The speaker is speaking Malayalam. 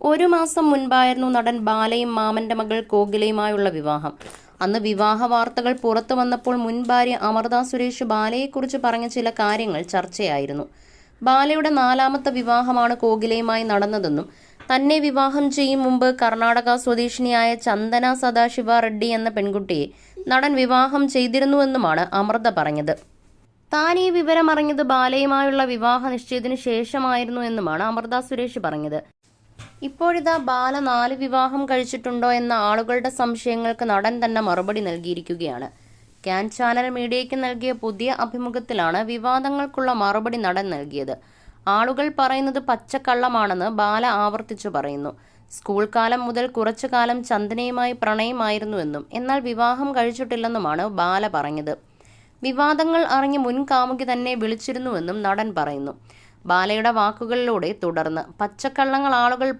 ഒരു മാസം മുൻപായിരുന്നു നടൻ ബാലയും മാമന്റെ മകൾ കോകിലയുമായുള്ള വിവാഹം. അന്ന് വിവാഹ വാർത്തകൾ പുറത്തു വന്നപ്പോൾ മുൻ ഭാര്യ അമൃത സുരേഷ് ബാലയെക്കുറിച്ച് പറഞ്ഞ ചില കാര്യങ്ങൾ ചർച്ചയായിരുന്നു. ബാലയുടെ നാലാമത്തെ വിവാഹമാണ് കോകിലയുമായി നടന്നതെന്നും തന്നെ വിവാഹം ചെയ്യും മുമ്പ് കർണാടക സ്വദേശിനിയായ ചന്ദന സദാശിവ റെഡ്ഡി എന്ന പെൺകുട്ടിയെ നടൻ വിവാഹം ചെയ്തിരുന്നുവെന്നുമാണ് അമൃത പറഞ്ഞത്. താൻ ഈ വിവരം അറിഞ്ഞത് ബാലയുമായുള്ള വിവാഹ നിശ്ചയത്തിന് ശേഷമായിരുന്നു എന്നുമാണ് അമൃത സുരേഷ് പറഞ്ഞത്. ഇപ്പോഴിതാ ബാല നാല് വിവാഹം കഴിച്ചിട്ടുണ്ടോ എന്ന ആളുകളുടെ സംശയങ്ങൾക്ക് നടൻ തന്നെ മറുപടി നൽകിയിരിക്കുകയാണ്. ക്യാൻ ചാനൽ മീഡിയയ്ക്ക് നൽകിയ പുതിയ അഭിമുഖത്തിലാണ് വിവാദങ്ങൾക്കുള്ള മറുപടി നടൻ നൽകിയത്. ആളുകൾ പറയുന്നത് പച്ചക്കള്ളമാണെന്ന് ബാല ആവർത്തിച്ചു പറയുന്നു. സ്കൂൾ കാലം മുതൽ കുറച്ചു കാലം ചന്ദനയുമായി പ്രണയമായിരുന്നുവെന്നും എന്നാൽ വിവാഹം കഴിച്ചിട്ടില്ലെന്നുമാണ് ബാല പറഞ്ഞത്. വിവാദങ്ങൾ അറിഞ്ഞ് മുൻകാമുകി തന്നെ വിളിച്ചിരുന്നുവെന്നും നടൻ പറയുന്നു. ബാലയുടെ വാക്കുകളിലൂടെ തുടർന്ന് പച്ചക്കള്ളങ്ങൾ ആളുകൾ